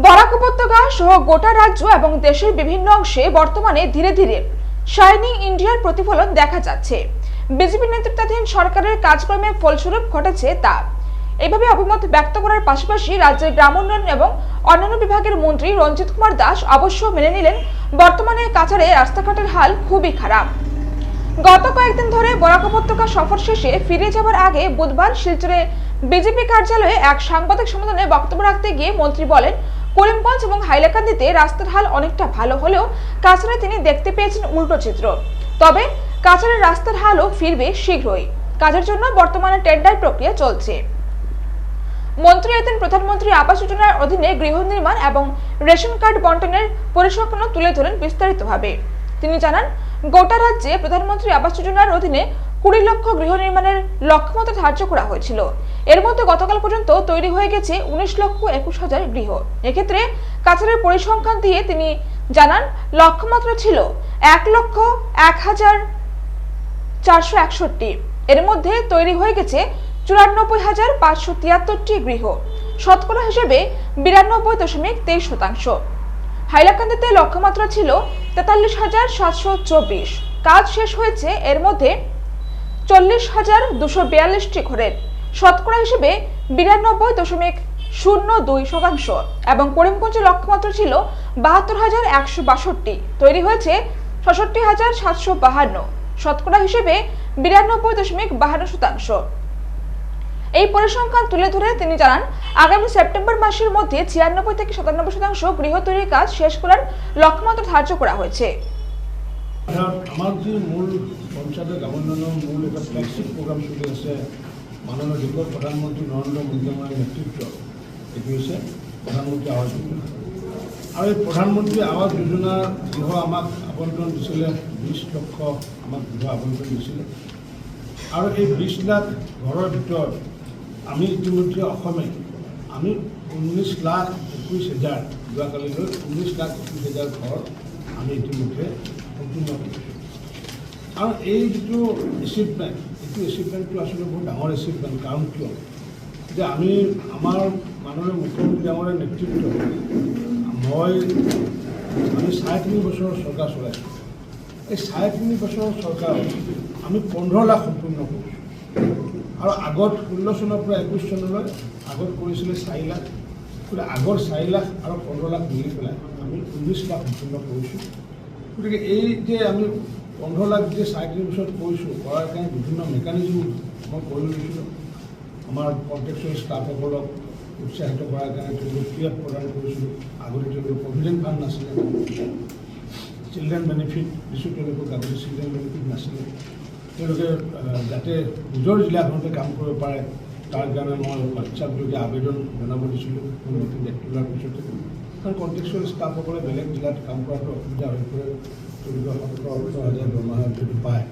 বরাক উপত্যকা সহ গোটা রাজ্য এবং দেশের বিভিন্ন অংশে বর্তমানে ধীরে ধীরে শাইনিং ইন্ডিয়ার প্রতিফলন দেখা যাচ্ছে। বিজেপি নেতৃত্বাধীন সরকারের কাজকর্মের ফলস্বরূপ ঘটেছে তা। এভাবে অভিমত ব্যক্ত করার পাশাপাশি রাজ্যের গ্রামোন্নয়ন এবং অন্যান্য বিভাগের মন্ত্রী রঞ্জিত কুমার দাস অবশ্য মেনে নিলেন, বর্তমানে কাছাড়ে রাস্তাঘাটের হাল খুবই খারাপ। গত কয়েকদিন ধরে বরাক উপত্যকা সফর শেষে ফিরে যাওয়ার আগে বুধবার শিলচরে বিজেপি কার্যালয়ে এক সাংবাদিক সম্মেলনে বক্তব্য রাখতে গিয়ে মন্ত্রী বলেন করিমগঞ্জ এবং হাইলাকান্দিতে রাস্তার হাল অনেকটা ভালো হলেও কাছাড়ে তিনি দেখতে পেয়েছেন উল্টো চিত্র। তবে কাছাড়ের রাস্তার হালও ফিরবে শীঘ্রই। কাজের জন্য বর্তমানে টেন্ডার প্রক্রিয়া চলছে। মন্ত্রী এদিন প্রধানমন্ত্রী আবাস যোজনার অধীনে গৃহ নির্মাণ এবং রেশন কার্ড বন্টনের পরিসংখ্যান তুলে ধরেন বিস্তারিতভাবে। তিনি জানান, গোটা রাজ্যে প্রধানমন্ত্রী আবাস যোজনার অধীনে কুড়ি লক্ষ গৃহ নির্মাণের লক্ষ্যমাত্রা ধার্য করা হয়েছিল। এর মধ্যে গতকাল পর্যন্ত তৈরি হয়ে গেছে উনিশ লক্ষ একুশ হাজার গৃহ। এক্ষেত্রে কাছাড়ের পরিসংখ্যান দিয়ে তিনি জানান, লক্ষ্যমাত্রা ছিল এক লক্ষ এক হাজার চারশো একষট্টি। এর মধ্যে তৈরি হয়ে গেছে চুরানব্বই হাজার পাঁচশো তিয়াত্তরটি গৃহ। শতকরা হিসেবে বিরানব্বই দশমিক তেইশ শতাংশ। হাইলাকান্দিতে লক্ষ্যমাত্রা ছিল তেতাল্লিশ হাজার সাতশো চব্বিশ। কাজ শেষ হয়েছে এর মধ্যে চল্লিশ হাজার দুশো বিয়াল্লিশটি ঘরের। শতকরা হিসেবে বিরানব্বই দশমিক শূন্য দুই শতাংশ এবং করিমগঞ্জে লক্ষ্যমাত্রা ছিল বাহাত্তর হাজার একশো বাষট্টি। তৈরি হয়েছে ছষট্টি হাজার সাতশো বাহান্ন। শতকরা হিসেবে বিরানব্বই দশমিক বাহান্ন শতাংশ। এই পরিসংখ্যান তুলে ধরে তিনি জানান, আগামী সেপ্টেম্বর মাসের মধ্যে ছিয়ানব্বই থেকে সাতানব্বই শতাংশ গৃহ তৈরির কাজ শেষ করার লক্ষ্যমাত্রা ধার্য করা হয়েছে। আমাৰ যি মূল পঞ্চায়তৰ গ্ৰামোন্নয়নৰ মূল এটা ফ্লেগশ্বিপ প্ৰগ্ৰাম চলি আছে মাননীয় দেশৰ প্ৰধানমন্ত্ৰী নৰেন্দ্ৰ মোদী ডাঙৰীয়াৰ নেতৃত্বত এইটো হৈছে প্ৰধানমন্ত্ৰী আৱাস যোজনা আৰু এই প্ৰধানমন্ত্ৰী আৱাস যোজনাৰ গৃহ আমাক আবণ্টন দিছিলে বিছ লক্ষ আমাক গৃহ আবণ্টন দিছিলে। আৰু এই বিছ লাখ ঘৰৰ ভিতৰত আমি ইতিমধ্যে অসমে, আমি ঊনৈছ লাখ একৈছ হাজাৰ, যোৱাকালিলৈ ঊনৈছ লাখ একৈছ হাজাৰ ঘৰ আমি ইতিমধ্যে সম্পূৰ্ণ কৰিছোঁ। আৰু এই যিটো এচিভমেণ্ট এইটো এচিভমেণ্টটো আচলতে বহুত ডাঙৰ এচিভমেণ্ট কাৰণ কিয় যে আমি আমাৰ মাননীয় মুখ্যমন্ত্ৰী ডাঙৰীয়াৰ নেতৃত্বত মই আমি চাৰে তিনি বছৰৰ চৰকাৰ চলাইছোঁ। এই চাৰে তিনি বছৰৰ চৰকাৰত আমি পোন্ধৰ লাখ সম্পূৰ্ণ কৰিছোঁ। আৰু আগত ষোল্ল চনৰ পৰা একৈছ চনলৈ আগত কৰিছিলে চাৰি লাখ। গতিকে আগৰ চাৰি লাখ আৰু পোন্ধৰ লাখ মিলি পেলাই আমি ঊনৈছ লাখ সম্পূৰ্ণ কৰিছোঁ। গতিকে এই যে আমি পোন্ধৰ লাখ যে তিনি বছৰত কৰিছোঁ কৰাৰ কাৰণে বিভিন্ন মেকানিজম মই কৰি লৈছিলোঁ আমাৰ কণ্ট্ৰেকচুৱেল ষ্টাফসকলক উৎসাহিত কৰাৰ কাৰণে তেওঁলোকক এফ প্ৰদান কৰিছিলোঁ। আগতে তেওঁলোকৰ প্ৰভিডেণ্ট ফাণ্ড নাছিলে। চিলড্ৰেন বেনিফিট দিছোঁ তেওঁলোকক আগতে চিলড্ৰেন বেনিফিট নাছিলে। তেওঁলোকে যাতে নিজৰ জিলাখনতে কাম কৰিব পাৰে তাৰ কাৰণে মই হোৱাটছআপযোগে আবেদন জনাব দিছিলোঁ। মোৰ নতুন লোৱাৰ পিছতে। কাৰণ কণ্টেক্সুৱেল ষ্টাফসকলে বেলেগ জিলাত কাম কৰাটো অসুবিধা হৈ পৰে। Tuan-tuan, tuan-tuan, tuan-tuan, tuan-tuan, tuan-tuan, tuan-tuan,